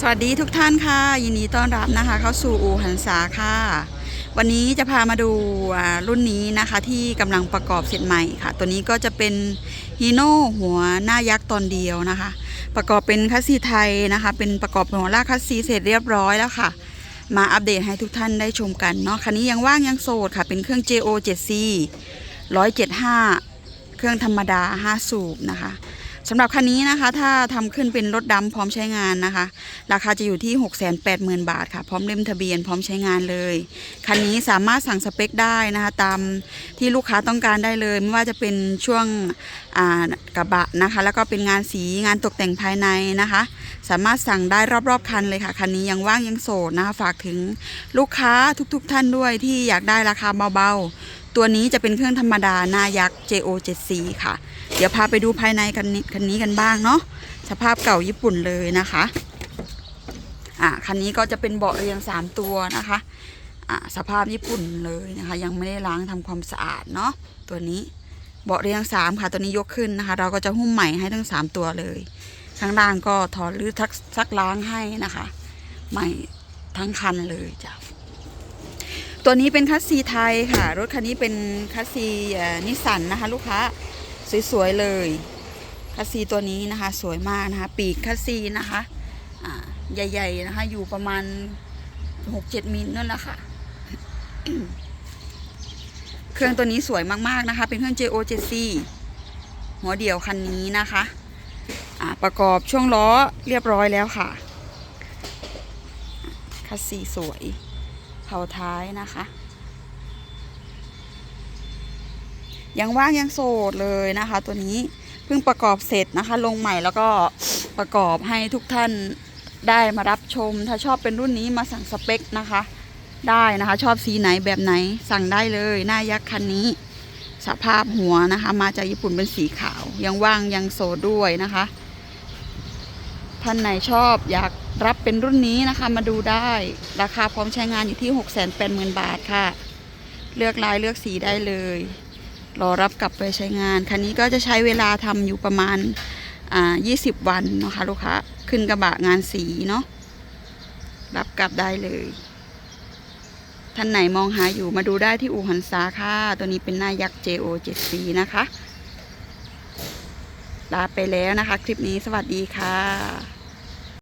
สวัสดีทุกท่านค่ะ ยินดีต้อนรับนะคะ เข้าสู่อูหันษาค่ะ วันนี้จะพามาดูรุ่นนี้นะคะที่กำลังประกอบเสร็จใหม่ค่ะ ตัวนี้ก็จะเป็นฮีโน่หัวหน้ายักษ์ตอนเดียวนะคะ ประกอบเป็นคัสซีไทยนะคะ เป็นประกอบหัวลากคัสซีเสร็จเรียบร้อยแล้วค่ะ มาอัปเดตให้ทุกท่านได้ชมกันเนาะคันนี้ยังว่างยังโสดค่ะ เป็นเครื่อง JO 7C 175 เครื่องธรรมดา 5 สูบนะคะ สำหรับคันนี้นะคะ ถ้าทำขึ้นเป็นรถดำพร้อมใช้งานนะคะ ราคาจะอยู่ที่ 680,000 บาทค่ะ พร้อมเล่มทะเบียนพร้อมใช้งานเลย คันนี้สามารถสั่งสเปคได้นะคะ ตามที่ลูกค้าต้องการได้เลย ไม่ว่าจะเป็นช่วงกระบะนะคะ แล้วก็เป็นงานสีงานตกแต่งภายในนะคะ สามารถสั่งได้รอบๆคันเลยค่ะ คันนี้ยังว่างยังโสดนะคะ ฝากถึงลูกค้าทุกๆ ท่านด้วยที่อยากได้ราคาเบาๆ ตัวนี้จะเป็นเครื่องธรรมดาหน้ายักษ์ JO 7C ค่ะ เดี๋ยวพาไปดูภายในกันนี้คันนี้กันบ้างเนาะสภาพเก่าญี่ปุ่นเลยนะคะอ่าคันนี้ก็จะเป็นเบาะเรียง 3 ตัวนะคะอ่าสภาพญี่ปุ่นเลยนะคะ ยังไม่ได้ล้างทำความสะอาดเนาะตัวนี้เบาะเรียง 3 ค่ะตัวนี้ยกขึ้นนะคะ เราก็จะหุ้มใหม่ให้ทั้ง 3 ตัวเลยข้างล่างก็ถอดหรือทักซักล้างให้นะคะ ใหม่ทั้งคันเลยจ้ะ ตัวนี้เป็นคัสซีไทยค่ะ รถคันนี้เป็นคัสซีนิสสันนะคะ ลูกค้าสวยๆเลยคัสซีตัวนี้นะคะ สวยมากนะคะ ปีกคัสซีนะคะใหญ่ ๆนะคะ อยู่ประมาณ6-7มิลนั่นแหละค่ะ เครื่องตัวนี้สวยมากๆนะคะ เป็นเครื่อง JO 7C หัวเดี่ยวคันนี้นะคะประกอบช่วงล้อเรียบร้อยแล้วค่ะคัสซีสวย เผาท้ายนะคะ ยังว่างยังโสดเลยนะคะ ตัวนี้เพิ่งประกอบเสร็จนะคะ ลงใหม่แล้วก็ประกอบให้ทุกท่านได้มารับชม ถ้าชอบเป็นรุ่นนี้มาสั่งสเปคนะคะ ได้นะคะ ชอบสีไหนแบบไหนสั่งได้เลยหน้ายักษ์คันนี้สภาพหัวนะคะ มาจากญี่ปุ่นเป็นสีขาว ยังว่างยังโสดด้วยนะคะ ท่านไหนชอบอยากรับเป็นรุ่นนี้นะคะมาดูได้ ราคาพร้อมใช้งานอยู่ที่ 6 8 0 0 0 0 บาทค่ะ เลือกลายเลือกสีได้เลย รอรับกลับไปใช้งาน คันนี้ก็จะใช้เวลาทำอยู่ประมาณอ่า20 วันนะคะลูกค้าขึ้นกระบะงานสีเนาะรับกลับได้เลย ท่านไหนมองหาอยู่มาดูได้ที่อู่หันซาค่ะ ตัวนี้เป็นหน้ายักษ์ JO 7 c นะคะลาไปแล้วนะคะ คลิปนี้สวัสดีค่ะ